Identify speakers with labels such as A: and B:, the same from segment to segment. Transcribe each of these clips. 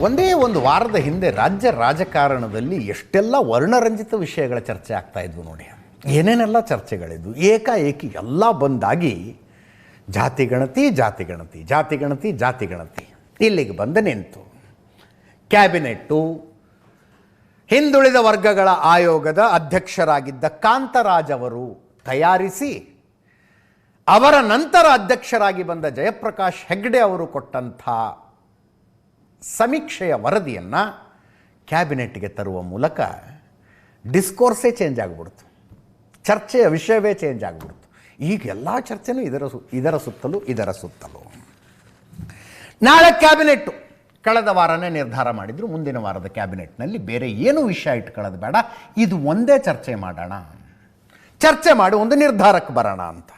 A: ಒಂದೇ ಒಂದು ವಾರದ ಹಿಂದೆ ರಾಜ್ಯ ರಾಜಕಾರಣದಲ್ಲಿ ಎಷ್ಟೆಲ್ಲ ವರ್ಣರಂಜಿತ ವಿಷಯಗಳ ಚರ್ಚೆ ಆಗ್ತಾ ಇದ್ವು ನೋಡಿ. ಏನೇನೆಲ್ಲ ಚರ್ಚೆಗಳಿದ್ವು? ಏಕಾಏಕಿ ಎಲ್ಲ ಬಂದಾಗಿ ಜಾತಿ ಗಣತಿ ಜಾತಿ ಗಣತಿ ಜಾತಿ ಗಣತಿ ಜಾತಿ ಗಣತಿ. ಇಲ್ಲಿಗೆ ಬಂದು ನಿಂತು. ಕ್ಯಾಬಿನೆಟ್ಟು, ಹಿಂದುಳಿದ ವರ್ಗಗಳ ಆಯೋಗದ ಅಧ್ಯಕ್ಷರಾಗಿದ್ದ ಕಾಂತರಾಜ್ ಅವರು ತಯಾರಿಸಿ, ಅವರ ನಂತರ ಅಧ್ಯಕ್ಷರಾಗಿ ಬಂದ ಜಯಪ್ರಕಾಶ್ ಹೆಗ್ಡೆ ಅವರು ಕೊಟ್ಟಂಥ ಸಮೀಕ್ಷೆಯ ವರದಿಯನ್ನು ಕ್ಯಾಬಿನೆಟ್ಗೆ ತರುವ ಮೂಲಕ ಡಿಸ್ಕೋರ್ಸೇ ಚೇಂಜ್ ಆಗಿಬಿಡ್ತು. ಚರ್ಚೆಯ ವಿಷಯವೇ ಚೇಂಜ್ ಆಗಿಬಿಡ್ತು. ಈಗ ಎಲ್ಲ ಚರ್ಚೆನೂ ಇದರ ಸು, ಇದರ ಸುತ್ತಲೂ ಇದರ ಸುತ್ತಲೂ. ನಾಳೆ ಕ್ಯಾಬಿನೆಟ್ಟು ಕಳೆದ ವಾರನೇ ನಿರ್ಧಾರ ಮಾಡಿದ್ರು. ಮುಂದಿನ ವಾರದ ಕ್ಯಾಬಿನೆಟ್ನಲ್ಲಿ ಬೇರೆ ಏನು ವಿಷಯ ಇಟ್ಕೊಳ್ಳೋದು ಬೇಡ. ಇದು ಒಂದೇ ಚರ್ಚೆ ಮಾಡೋಣ. ಚರ್ಚೆ ಮಾಡಿ ಒಂದು ನಿರ್ಧಾರಕ್ಕೆ ಬರೋಣ ಅಂತ.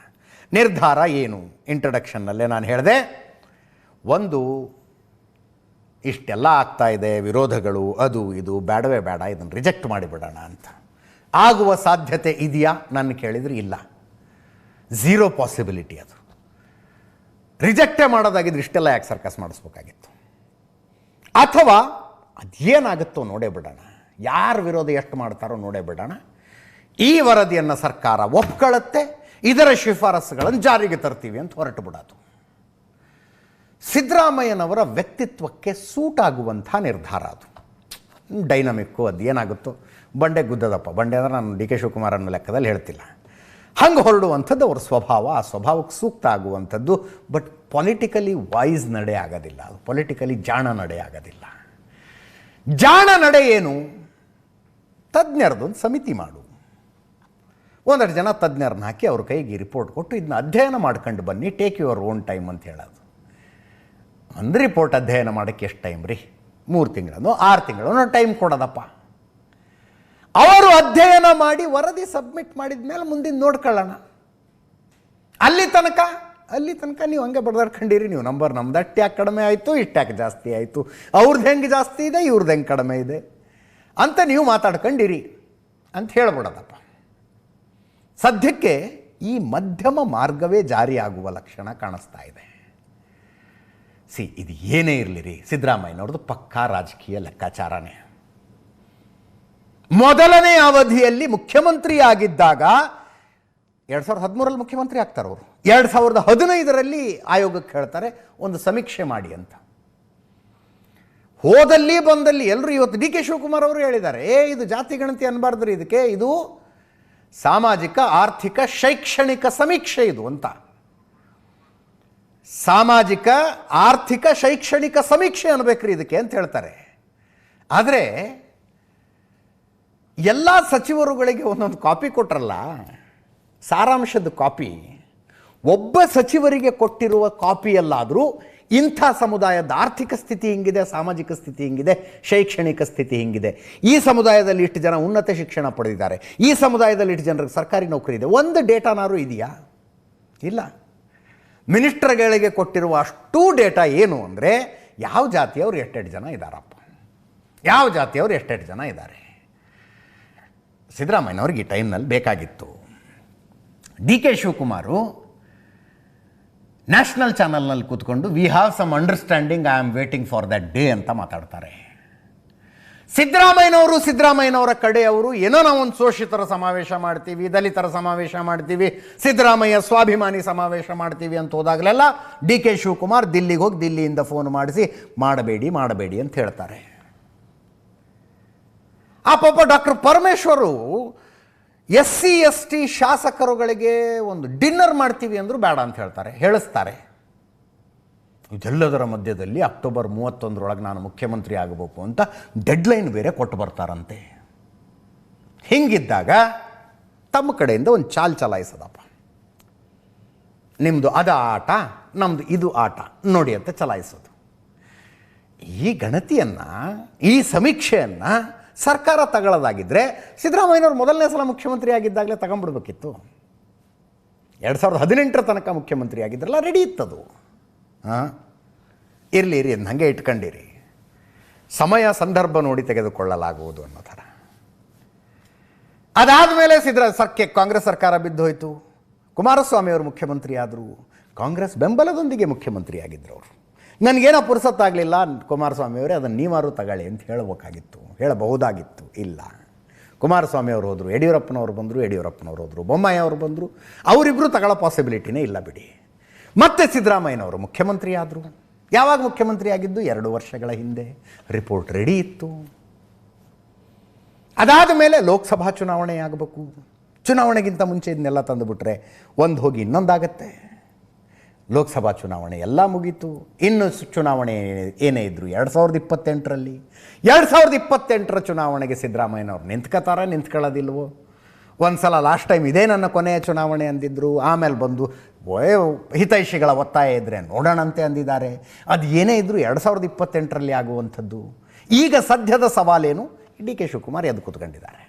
A: ನಿರ್ಧಾರ ಏನು? ಇಂಟ್ರಡಕ್ಷನ್ನಲ್ಲೇ ನಾನು ಹೇಳಿದೆ. ಒಂದು ಇಷ್ಟೆಲ್ಲ ಆಗ್ತಾ ಇದೆ, ವಿರೋಧಗಳು ಅದು ಇದು, ಬೇಡವೇ ಬೇಡ, ಇದನ್ನು ರಿಜೆಕ್ಟ್ ಮಾಡಿಬಿಡೋಣ ಅಂತ. ಆಗುವ ಸಾಧ್ಯತೆ ಇದೆಯಾ? ನನ್ನ ಕೇಳಿದರೆ ಇಲ್ಲ. ಝೀರೋ ಪಾಸಿಬಿಲಿಟಿ ಅದು. ರಿಜೆಕ್ಟೇ ಮಾಡೋದಾಗಿದ್ರೆ ಇಷ್ಟೆಲ್ಲ ಯಾಕೆ ಸರ್ಕಸ್ ಮಾಡಿಸ್ಬೇಕಾಗಿತ್ತು? ಅಥವಾ ಅದೇನಾಗುತ್ತೋ ನೋಡೇ ಬಿಡೋಣ. ಯಾರು ವಿರೋಧ ಎಷ್ಟು ಮಾಡ್ತಾರೋ ನೋಡೇ ಬಿಡೋಣ. ಈ ವರದಿಯನ್ನು ಸರ್ಕಾರ ಒಪ್ಕೊಳ್ಳುತ್ತೆ, ಇದರ ಶಿಫಾರಸುಗಳನ್ನು ಜಾರಿಗೆ ತರ್ತೀವಿ ಅಂತ ಹೊರಟು ಬಿಡೋದು. ಸಿದ್ದರಾಮಯ್ಯನವರ ವ್ಯಕ್ತಿತ್ವಕ್ಕೆ ಸೂಟ್ ಆಗುವಂಥ ನಿರ್ಧಾರ ಅದು. ಡೈನಮಿಕ್ಕು ಅದು ಏನಾಗುತ್ತೋ. ಬಂಡೆ ಗುದ್ದದಪ್ಪ. ಬಂಡೆ ಅಂದರೆ ನಾನು ಡಿ ಕೆ ಶಿವಕುಮಾರ್ ಅನ್ನೋ ಲೆಕ್ಕದಲ್ಲಿ ಹೇಳ್ತಿಲ್ಲ. ಹಂಗೆ ಹೊರಡುವಂಥದ್ದು ಅವ್ರ ಸ್ವಭಾವ. ಆ ಸ್ವಭಾವಕ್ಕೆ ಸೂಕ್ತ ಆಗುವಂಥದ್ದು, ಬಟ್ ಪೊಲಿಟಿಕಲಿ ವಾಯ್ಸ್ ನಡೆ ಆಗೋದಿಲ್ಲ. ಅದು ಪೊಲಿಟಿಕಲಿ ಜಾಣ ನಡೆ ಆಗೋದಿಲ್ಲ. ಜಾಣ ನಡೆ ಏನು? ತಜ್ಞರದೊಂದು ಸಮಿತಿ ಮಾಡು. ಒಂದಷ್ಟು ಜನ ತಜ್ಞರನ್ನ ಹಾಕಿ ಅವ್ರ ಕೈಗೆ ರಿಪೋರ್ಟ್ ಕೊಟ್ಟು ಇದನ್ನ ಅಧ್ಯಯನ ಮಾಡ್ಕೊಂಡು ಬನ್ನಿ. ಟೇಕ್ ಯುವರ್ ಓನ್ ಟೈಮ್ ಅಂತ ಹೇಳೋದು. ಒಂದು ರಿಪೋರ್ಟ್ ಅಧ್ಯಯನ ಮಾಡೋಕ್ಕೆ ಎಷ್ಟು ಟೈಮ್ ರೀ? ಮೂರು ತಿಂಗಳನ್ನು ಆರು ತಿಂಗಳನ್ನು ಟೈಮ್ ಕೊಡೋದಪ್ಪ. ಅವರು ಅಧ್ಯಯನ ಮಾಡಿ ವರದಿ ಸಬ್ಮಿಟ್ ಮಾಡಿದ ಮೇಲೆ ಮುಂದಿನ ನೋಡ್ಕೊಳ್ಳೋಣ. ಅಲ್ಲಿ ತನಕ ಅಲ್ಲಿ ತನಕ ನೀವು ಹಂಗೆ ಬಡ್ದಾಡ್ಕೊಂಡಿರಿ ನೀವು ನಂಬರ್ ನಮ್ದು ಅಟ್ಟು ಯಾಕೆ ಕಡಿಮೆ ಆಯಿತು ಇಟ್ಟ್ಯಾಕೆ ಜಾಸ್ತಿ ಆಯಿತು. ಅವ್ರದ್ದು ಹೆಂಗೆ ಜಾಸ್ತಿ ಇದೆ ಇವ್ರದ್ದು ಹೆಂಗೆ ಕಡಿಮೆ ಇದೆ? ಅಂತ ನೀವು ಮಾತಾಡ್ಕೊಂಡಿರಿ ಅಂತ ಹೇಳ್ಬಿಡೋದಪ್ಪ. ಸದ್ಯಕ್ಕೆ ಈ ಮಧ್ಯಮ ಮಾರ್ಗವೇ ಜಾರಿಯಾಗುವ ಲಕ್ಷಣ ಕಾಣಿಸ್ತಾ ಇದೆ. ಸಿ, ಇದು ಏನೇ ಇರಲಿ ರೀ, ಸಿದ್ದರಾಮಯ್ಯನವ್ರದ್ದು ಪಕ್ಕಾ ರಾಜಕೀಯ ಲೆಕ್ಕಾಚಾರನೇ. ಮೊದಲನೇ ಅವಧಿಯಲ್ಲಿ ಮುಖ್ಯಮಂತ್ರಿ ಆಗಿದ್ದಾಗ ಎರಡು ಸಾವಿರದ ಹದಿಮೂರಲ್ಲಿ ಮುಖ್ಯಮಂತ್ರಿ ಆಗ್ತಾರೆ ಅವರು. ಎರಡು ಸಾವಿರದ ಹದಿನೈದರಲ್ಲಿ ಆಯೋಗಕ್ಕೆ ಹೇಳ್ತಾರೆ, ಒಂದು ಸಮೀಕ್ಷೆ ಮಾಡಿ ಅಂತ. ಹೋದಲ್ಲಿ ಬಂದಲ್ಲಿ ಎಲ್ಲರೂ ಇವತ್ತು ಡಿ ಕೆ ಶಿವಕುಮಾರ್ ಅವರು ಹೇಳಿದ್ದಾರೆ, ಏ, ಇದು ಜಾತಿ ಗಣತಿ ಅನ್ಬಾರ್ದ್ರಿ ಇದಕ್ಕೆ, ಇದು ಸಾಮಾಜಿಕ, ಆರ್ಥಿಕ, ಶೈಕ್ಷಣಿಕ ಸಮೀಕ್ಷೆ ಇದು ಅಂತ. ಸಾಮಾಜಿಕ, ಆರ್ಥಿಕ, ಶೈಕ್ಷಣಿಕ ಸಮೀಕ್ಷೆ ಅನ್ಬೇಕ್ರಿ ಇದಕ್ಕೆ ಅಂತ ಹೇಳ್ತಾರೆ. ಆದರೆ, ಎಲ್ಲ ಸಚಿವರುಗಳಿಗೆ ಒಂದೊಂದು ಕಾಪಿ ಕೊಟ್ರಲ್ಲ, ಸಾರಾಂಶದ ಕಾಪಿ, ಒಬ್ಬ ಸಚಿವರಿಗೆ ಕೊಟ್ಟಿರುವ ಕಾಪಿಯಲ್ಲಾದರೂ ಇಂಥ ಸಮುದಾಯದ ಆರ್ಥಿಕ ಸ್ಥಿತಿ ಹಿಂಗಿದೆ, ಸಾಮಾಜಿಕ ಸ್ಥಿತಿ ಹಿಂಗಿದೆ, ಶೈಕ್ಷಣಿಕ ಸ್ಥಿತಿ ಹಿಂಗಿದೆ? ಈ ಸಮುದಾಯದಲ್ಲಿ ಇಷ್ಟು ಜನ ಉನ್ನತ ಶಿಕ್ಷಣ ಪಡೆದಿದ್ದಾರೆ. ಈ ಸಮುದಾಯದಲ್ಲಿ ಇಷ್ಟು ಜನರಿಗೆ ಸರ್ಕಾರಿ ನೌಕರಿ ಇದೆ. ಒಂದು ಡೇಟಾನಾರು ಇದೆಯಾ? ಇಲ್ಲ. ಮಿನಿಸ್ಟರ್ಗಳಿಗೆ ಕೊಟ್ಟಿರುವ ಅಷ್ಟೂ ಡೇಟಾ ಏನು ಅಂದರೆ ಯಾವ ಜಾತಿಯವರು ಎಷ್ಟೆಷ್ಟು ಜನ ಇದ್ದಾರಪ್ಪ ಯಾವ ಜಾತಿಯವರು ಎಷ್ಟೆಷ್ಟು ಜನ ಇದ್ದಾರೆ ಸಿದ್ದರಾಮಯ್ಯನವ್ರಿಗೆ ಈ ಟೈಮ್ನಲ್ಲಿ ಬೇಕಾಗಿತ್ತು. ಡಿ ಕೆ ಶಿವಕುಮಾರು ನ್ಯಾಷನಲ್ ಚಾನಲ್ನಲ್ಲಿ ಕೂತ್ಕೊಂಡು we have some understanding I am waiting for that day ಅಂತ ಮಾತಾಡ್ತಾರೆ. ಸಿದ್ದರಾಮಯ್ಯನವರು, ಸಿದ್ದರಾಮಯ್ಯನವರ ಕಡೆಯವರು ಏನೋ ನಾವು ಒಂದು ಶೋಷಿತರ ಸಮಾವೇಶ ಮಾಡ್ತೀವಿ, ದಲಿತರ ಸಮಾವೇಶ ಮಾಡ್ತೀವಿ, ಸಿದ್ದರಾಮಯ್ಯ ಸ್ವಾಭಿಮಾನಿ ಸಮಾವೇಶ ಮಾಡ್ತೀವಿ ಅಂತ ಹೋದಾಗಲೆಲ್ಲ ಡಿ ಕೆ ಶಿವಕುಮಾರ್ ದಿಲ್ಲಿಗೆ ಹೋಗಿ ದಿಲ್ಲಿಯಿಂದ ಫೋನ್ ಮಾಡಿಸಿ, ಮಾಡಬೇಡಿ ಮಾಡಬೇಡಿ ಅಂತ ಹೇಳ್ತಾರೆ. ಆ ಪಾಪ doctor ಪರಮೇಶ್ವರು S C S T ಶಾಸಕರುಗಳಿಗೆ ಒಂದು ಡಿನ್ನರ್ ಮಾಡ್ತೀವಿ ಅಂದರೂ ಬೇಡ ಅಂತ ಹೇಳ್ತಾರೆ, ಹೇಳಿಸ್ತಾರೆ. ಇದೆಲ್ಲದರ ಮಧ್ಯದಲ್ಲಿ ಅಕ್ಟೋಬರ್ ಮೂವತ್ತೊಂದರೊಳಗೆ ನಾನು ಮುಖ್ಯಮಂತ್ರಿ ಆಗಬೇಕು ಅಂತ ಡೆಡ್ಲೈನ್ ಬೇರೆ ಕೊಟ್ಟು ಬರ್ತಾರಂತೆ. ಹಿಂಗಿದ್ದಾಗ ತಮ್ಮ ಕಡೆಯಿಂದ ಒಂದು ಚಾಲ್ ಚಲಾಯಿಸದಪ್ಪ. ನಿಮ್ಮದು ಅದ ಆಟ ನಮ್ಮದು ಇದು ಆಟ, ನೋಡಿ ಅಂತ ಚಲಾಯಿಸೋದು. ಈ ಗಣತಿಯನ್ನು, ಈ ಸಮೀಕ್ಷೆಯನ್ನು ಸರ್ಕಾರ ತಗೊಳ್ಳೋದಾಗಿದ್ದರೆ ಸಿದ್ದರಾಮಯ್ಯನವರು ಮೊದಲನೇ ಸಲ ಮುಖ್ಯಮಂತ್ರಿ ಆಗಿದ್ದಾಗಲೇ ತಗೊಂಡ್ಬಿಡ್ಬೇಕಿತ್ತು. ಎರಡು ಸಾವಿರದ ಹದಿನೆಂಟರ ತನಕ ಮುಖ್ಯಮಂತ್ರಿ ಆಗಿದ್ರಲ್ಲ ರೆಡಿ ಇತ್ತದು. ಹಾಂ? ಇರಲಿ ಇರಿ ಅದನ್ನ ಹಾಗೆ ಇಟ್ಕೊಂಡಿರಿ. ಸಮಯ, ಸಂದರ್ಭ ನೋಡಿ ತೆಗೆದುಕೊಳ್ಳಲಾಗುವುದು ಅನ್ನೋ ಥರ. ಅದಾದ ಮೇಲೆ ಸಿದ್ರ ಸರ್ಕೆ, ಕಾಂಗ್ರೆಸ್ ಸರ್ಕಾರ ಬಿದ್ದು ಹೋಯಿತು. ಕುಮಾರಸ್ವಾಮಿ ಅವರು ಮುಖ್ಯಮಂತ್ರಿ ಆದರು. ಕಾಂಗ್ರೆಸ್ ಬೆಂಬಲದೊಂದಿಗೆ ಮುಖ್ಯಮಂತ್ರಿ ಆಗಿದ್ದರು ಅವರು. ನನಗೇನೋ ಪುರುಸತ್ತಾಗಲಿಲ್ಲ, ಕುಮಾರಸ್ವಾಮಿ ಅವರೇ, ಅದನ್ನು ನೀವಾರು ತಗೊಳ್ಳಿ ಅಂತ ಹೇಳಬೇಕಾಗಿತ್ತು. ಹೇಳಬಹುದಾಗಿತ್ತು. ಇಲ್ಲ. ಕುಮಾರಸ್ವಾಮಿ ಅವರು ಹೋದರು, ಯಡಿಯೂರಪ್ಪನವರು ಬಂದರು, ಯಡಿಯೂರಪ್ಪನವ್ರು ಹೋದರು, ಬೊಮ್ಮಾಯಿ ಅವರು ಬಂದರು. ಅವರಿಬ್ಬರು ತಗೊಳ್ಳೋ ಪಾಸಿಬಿಲಿಟಿನೇ ಇಲ್ಲ ಬಿಡಿ. ಮತ್ತೆ ಸಿದ್ದರಾಮಯ್ಯನವರು ಮುಖ್ಯಮಂತ್ರಿ ಆದರು ಯಾವಾಗ ಮುಖ್ಯಮಂತ್ರಿ ಆಗಿದ್ದು ಎರಡು ವರ್ಷಗಳ ಹಿಂದೆ. ರಿಪೋರ್ಟ್ ರೆಡಿ ಇತ್ತು. ಅದಾದ ಮೇಲೆ ಲೋಕಸಭಾ ಚುನಾವಣೆ ಆಗಬೇಕು. ಚುನಾವಣೆಗಿಂತ ಮುಂಚೆ ಇದನ್ನೆಲ್ಲ ತಂದುಬಿಟ್ರೆ ಒಂದು ಹೋಗಿ ಇನ್ನೊಂದಾಗತ್ತೆ. ಲೋಕಸಭಾ ಚುನಾವಣೆ ಎಲ್ಲ ಮುಗೀತು. ಇನ್ನು ಚುನಾವಣೆ ಏನೇ ಇದ್ದರು ಎರಡು ಸಾವಿರದ ಇಪ್ಪತ್ತೆಂಟರಲ್ಲಿ. ಎರಡು ಸಾವಿರದ ಇಪ್ಪತ್ತೆಂಟರ ಚುನಾವಣೆಗೆ ಸಿದ್ದರಾಮಯ್ಯನವ್ರು ನಿಂತ್ಕೋತಾರ, ನಿಂತ್ಕೊಳ್ಳೋದಿಲ್ವೋ? ಒಂದು ಸಲ ಲಾಸ್ಟ್ ಟೈಮ್ ಇದೇ ನನ್ನ ಕೊನೆಯ ಚುನಾವಣೆ ಅಂದಿದ್ರು, ಆಮೇಲೆ ಬಂದು, ಓಯ್, ಹಿತೈಷಿಗಳ ಒತ್ತಾಯ ಇದ್ದರೆ ನೋಡೋಣಂತೆ ಅಂದಿದ್ದಾರೆ. ಅದು ಏನೇ ಇದ್ದರೂ ಎರಡು ಸಾವಿರದ ಇಪ್ಪತ್ತೆಂಟರಲ್ಲಿ ಆಗುವಂಥದ್ದು. ಈಗ ಸದ್ಯದ ಸವಾಲೇನು? ಡಿ ಕೆ ಶಿವಕುಮಾರ್ ಎದ್ದು ಕೂತ್ಕೊಂಡಿದ್ದಾರೆ.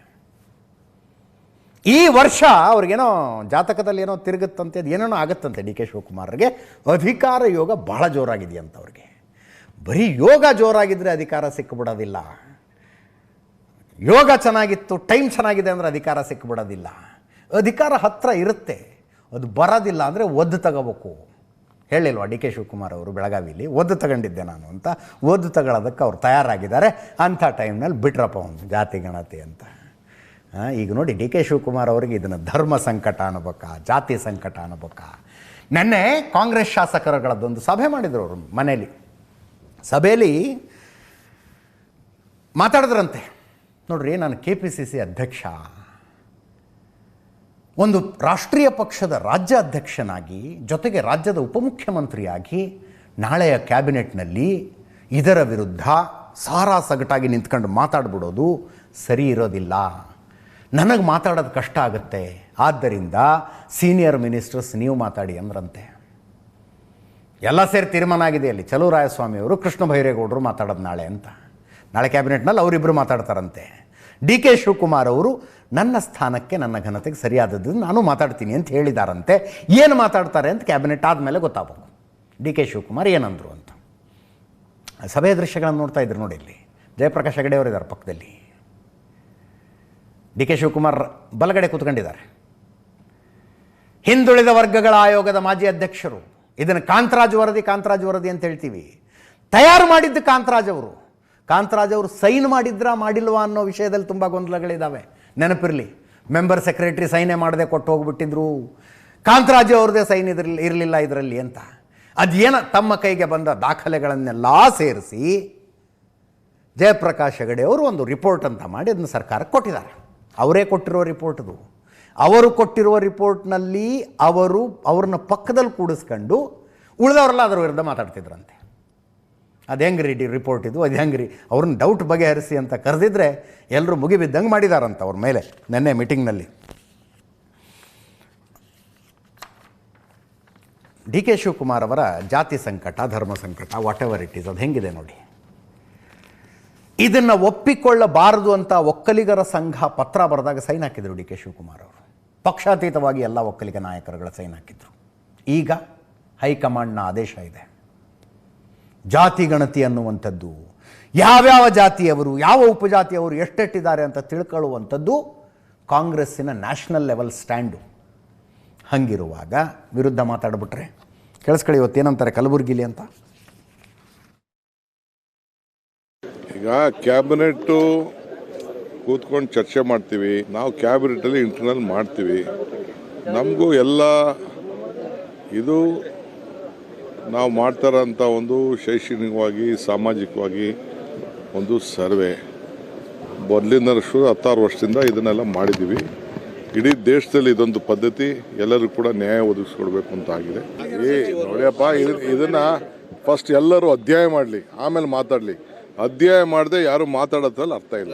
A: ಈ ವರ್ಷ ಅವ್ರಿಗೇನೋ ಜಾತಕದಲ್ಲಿ ಏನೋ ತಿರುಗುತ್ತಂತೆ, ಅದು ಏನೇನೋ ಆಗುತ್ತಂತೆ ಡಿ ಕೆ ಶಿವಕುಮಾರ್ಗೆ? ಅಧಿಕಾರ ಯೋಗ ಬಹಳ ಜೋರಾಗಿದೆಯಂತ ಅವ್ರಿಗೆ. ಬರೀ ಯೋಗ ಜೋರಾಗಿದ್ದರೆ ಅಧಿಕಾರ ಸಿಕ್ಕಿಬಿಡೋದಿಲ್ಲ ಯೋಗ ಚೆನ್ನಾಗಿತ್ತು, ಟೈಮ್ ಚೆನ್ನಾಗಿದೆ ಅಂದರೆ ಅಧಿಕಾರ ಸಿಕ್ಬಿಡೋದಿಲ್ಲ. ಅಧಿಕಾರ ಹತ್ತಿರ ಇರುತ್ತೆ, ಅದು ಬರೋದಿಲ್ಲ ಅಂದರೆ ಒದ್ದು ತಗೋಬೇಕು. ಹೇಳಿಲ್ವಾ ಡಿ ಕೆ ಶಿವಕುಮಾರ್ ಅವರು ಬೆಳಗಾವಿಲಿ, ಒದ್ದು ತಗೊಂಡಿದ್ದೆ ನಾನು ಅಂತ. ಒದ್ದು ತಗೊಳ್ಳೋದಕ್ಕೆ ಅವ್ರು ತಯಾರಾಗಿದ್ದಾರೆ, ಅಂಥ ಟೈಮ್ನಲ್ಲಿ ಬಿಟ್ರಪ್ಪ ಒಂದು ಜಾತಿ ಗಣತಿ ಅಂತ. ಈಗ ನೋಡಿ ಡಿ ಕೆ ಶಿವಕುಮಾರ್ ಅವರಿಗೆ ಇದನ್ನು ಧರ್ಮ ಸಂಕಟ ಅನ್ನಬೇಕಾ ಜಾತಿ ಸಂಕಟ ಅನ್ನಬೇಕಾ ನೆನ್ನೆ ಕಾಂಗ್ರೆಸ್ ಶಾಸಕರುಗಳದ್ದೊಂದು ಸಭೆ ಮಾಡಿದರು ಅವರು ಮನೇಲಿ. ಸಭೆಯಲ್ಲಿ ಮಾತಾಡಿದ್ರಂತೆ. ನೋಡ್ರಿ, ನಾನು ಕೆ ಪಿ ಸಿ ಸಿ ಅಧ್ಯಕ್ಷ. ಒಂದು ರಾಷ್ಟ್ರೀಯ ಪಕ್ಷದ ರಾಜ್ಯ ಅಧ್ಯಕ್ಷನಾಗಿ, ಜೊತೆಗೆ ರಾಜ್ಯದ ಉಪಮುಖ್ಯಮಂತ್ರಿಯಾಗಿ, ನಾಳೆಯ ಕ್ಯಾಬಿನೆಟ್ನಲ್ಲಿ ಇದರ ವಿರುದ್ಧ ಸಾರಾ ಸಗಟಾಗಿ ನಿಂತ್ಕೊಂಡು ಮಾತಾಡ್ಬಿಡೋದು ಸರಿ ಇರೋದಿಲ್ಲ. ನನಗೆ ಮಾತಾಡೋದು ಕಷ್ಟ ಆಗುತ್ತೆ. ಆದ್ದರಿಂದ ಸೀನಿಯರ್ ಮಿನಿಸ್ಟರ್ಸ್, ನೀವು ಮಾತಾಡಿ ಅಂದ್ರಂತೆ. ಎಲ್ಲ ಸೇರಿ ತೀರ್ಮಾನ ಆಗಿದೆ ಅಲ್ಲಿ. ಚಲುವರಾಯಸ್ವಾಮಿ ಅವರು, ಕೃಷ್ಣ ಭೈರೇಗೌಡರು ಮಾತಾಡೋದು ನಾಳೆ ಅಂತ. ನಾಳೆ ಕ್ಯಾಬಿನೆಟ್ನಲ್ಲಿ ಅವರಿಬ್ಬರು ಮಾತಾಡ್ತಾರಂತೆ. ಡಿ ಕೆ ಶಿವಕುಮಾರ್ ಅವರು ನನ್ನ ಸ್ಥಾನಕ್ಕೆ ನನ್ನ ಘನತೆಗೆ ಸರಿಯಾದದ್ದು ನಾನು ಮಾತಾಡ್ತೀನಿ ಅಂತ ಹೇಳಿದಾರಂತೆ. ಏನು ಮಾತಾಡ್ತಾರೆ ಅಂತ ಕ್ಯಾಬಿನೆಟ್ ಆದಮೇಲೆ ಗೊತ್ತಾಗಬೇಕು ಡಿ ಕೆ ಶಿವಕುಮಾರ್ ಏನಂದರು ಅಂತ. ಸಭೆಯ ದೃಶ್ಯಗಳನ್ನು ನೋಡ್ತಾ ಇದ್ರು ನೋಡಿ ಇಲ್ಲಿ. ಜಯಪ್ರಕಾಶ್ ಹೆಗಡೆ ಅವರು ಇದ್ದಾರೆ ಪಕ್ಕದಲ್ಲಿ. ಡಿ ಕೆ ಶಿವಕುಮಾರ್ ಬಲಗಡೆ ಕೂತ್ಕೊಂಡಿದ್ದಾರೆ. ಹಿಂದುಳಿದ ವರ್ಗಗಳ ಆಯೋಗದ ಮಾಜಿ ಅಧ್ಯಕ್ಷರು. ಇದನ್ನು ಕಾಂತರಾಜ್ ವರದಿ ಕಾಂತರಾಜ್ ವರದಿ ಅಂತ ಹೇಳ್ತೀವಿ. ತಯಾರು ಮಾಡಿದ್ದು ಕಾಂತರಾಜ್ ಅವರು. ಕಾಂತರಾಜ್ ಅವರು ಸೈನ್ ಮಾಡಿದ್ರಾ ಮಾಡಿಲ್ವಾ ಅನ್ನೋ ವಿಷಯದಲ್ಲಿ ತುಂಬ ಗೊಂದಲಗಳಿದ್ದಾವೆ ನೆನಪಿರಲಿ. ಮೆಂಬರ್ ಸೆಕ್ರೆಟ್ರಿ ಸೈನೇ ಮಾಡದೆ ಕೊಟ್ಟು ಹೋಗ್ಬಿಟ್ಟಿದ್ರು. ಕಾಂತರಾಜ್ ಅವ್ರದ್ದೇ ಸೈನ್ ಇದ್ರಲ್ಲಿ ಇರಲಿಲ್ಲ ಇದರಲ್ಲಿ ಅಂತ. ಅದೇನ ತಮ್ಮ ಕೈಗೆ ಬಂದ ದಾಖಲೆಗಳನ್ನೆಲ್ಲ ಸೇರಿಸಿ ಜಯಪ್ರಕಾಶ್ ಹೆಗಡೆ ಅವರು ಒಂದು ರಿಪೋರ್ಟ್ ಅಂತ ಮಾಡಿ ಅದನ್ನು ಸರ್ಕಾರಕ್ಕೆ ಕೊಟ್ಟಿದ್ದಾರೆ. ಅವರೇ ಕೊಟ್ಟಿರೋ ರಿಪೋರ್ಟ್ದು. ಅವರು ಕೊಟ್ಟಿರುವ ರಿಪೋರ್ಟ್ನಲ್ಲಿ ಅವರು ಅವ್ರನ್ನ ಪಕ್ಕದಲ್ಲಿ ಕೂಡಿಸ್ಕೊಂಡು ಉಳಿದವರೆಲ್ಲ ಅದರ ವಿರುದ್ಧ ಮಾತಾಡ್ತಿದ್ರಂತೆ. ಅದು ಹೆಂಗೆ ರೀ ರಿಪೋರ್ಟ್ ಇದು? ಅದು ಹೆಂಗೆ ರೀ ಅವ್ರನ್ನ ಡೌಟ್ ಬಗೆಹರಿಸಿ ಅಂತ ಕರೆದಿದ್ರೆ ಎಲ್ಲರೂ ಮುಗಿಬಿದ್ದಂಗೆ ಮಾಡಿದಾರಂತ ಅವ್ರ ಮೇಲೆ ನೆನ್ನೆ ಮೀಟಿಂಗ್ನಲ್ಲಿ ಡಿ ಕೆ ಶಿವಕುಮಾರ್ ಅವರ ಜಾತಿ ಸಂಕಟ, ಧರ್ಮ ಸಂಕಟ ವಾಟ್ ಎವರ್ ಇಟ್ ಈಸ್ ಅದು ಹೆಂಗಿದೆ ನೋಡಿ? ಇದನ್ನು ಒಪ್ಪಿಕೊಳ್ಳಬಾರದು ಅಂತ ಒಕ್ಕಲಿಗರ ಸಂಘ ಪತ್ರ ಬರೆದಾಗ ಸೈನ್ ಹಾಕಿದರು ಡಿ ಕೆ ಶಿವಕುಮಾರ್ ಅವರು. ಪಕ್ಷಾತೀತವಾಗಿ ಎಲ್ಲ ಒಕ್ಕಲಿಗ ನಾಯಕರುಗಳ ಸೈನ್ ಹಾಕಿದ್ರು. ಈಗ ಹೈಕಮಾಂಡ್ನ ಆದೇಶ ಇದೆ. ಜಾತಿ ಗಣತಿ ಅನ್ನುವಂಥದ್ದು. ಯಾವ್ಯಾವ ಜಾತಿಯವರು, ಯಾವ ಉಪಜಾತಿಯವರು ಎಷ್ಟೆಟ್ಟಿದ್ದಾರೆ ಅಂತ ತಿಳ್ಕೊಳ್ಳುವಂಥದ್ದು ಕಾಂಗ್ರೆಸ್ಸಿನ ನ್ಯಾಷನಲ್ ಲೆವೆಲ್ ಸ್ಟ್ಯಾಂಡು. ಹಂಗಿರುವಾಗ ವಿರುದ್ಧ ಮಾತಾಡ್ಬಿಟ್ರೆ. ಕೇಳಿಸ್ಕೊಳ್ಳಿ ಇವತ್ತೇನಂತಾರೆ ಕಲಬುರಗಿಲಿ ಅಂತ.
B: ಈಗ ಕ್ಯಾಬಿನೆಟ್ಟು ಕೂತ್ಕೊಂಡು ಚರ್ಚೆ ಮಾಡ್ತೀವಿ. ನಾವು ಕ್ಯಾಬಿನೆಟಲ್ಲಿ ಇಂಟರ್ನಲ್ ಮಾಡ್ತೀವಿ. ನಮಗೂ ಎಲ್ಲ ಇದು ನಾವು ಮಾಡ್ತಾರಂಥ ಒಂದು ಶೈಕ್ಷಣಿಕವಾಗಿ, ಸಾಮಾಜಿಕವಾಗಿ ಒಂದು ಸರ್ವೆ. ಮೊದಲಿನ ಹತ್ತಾರು ವರ್ಷದಿಂದ ಇದನ್ನೆಲ್ಲ ಮಾಡಿದ್ದೀವಿ. ಇಡೀ ದೇಶದಲ್ಲಿ ಇದೊಂದು ಪದ್ಧತಿ, ಎಲ್ಲರಿಗೂ ಕೂಡ ನ್ಯಾಯ ಒದಗಿಸ್ಕೊಡ್ಬೇಕು ಅಂತ ಆಗಿದೆ. ಏ, ನೋಡಿಯಪ್ಪ ಇದನ್ನು ಇದನ್ನ ಫಸ್ಟ್ ಎಲ್ಲರೂ ಅಧ್ಯಾಯ ಮಾಡಲಿ, ಆಮೇಲೆ ಮಾತಾಡಲಿ. ಅಧ್ಯಾಯ ಮಾಡದೆ ಯಾರು ಮಾತಾಡೋದ್ರಲ್ಲಿ ಅರ್ಥ ಇಲ್ಲ.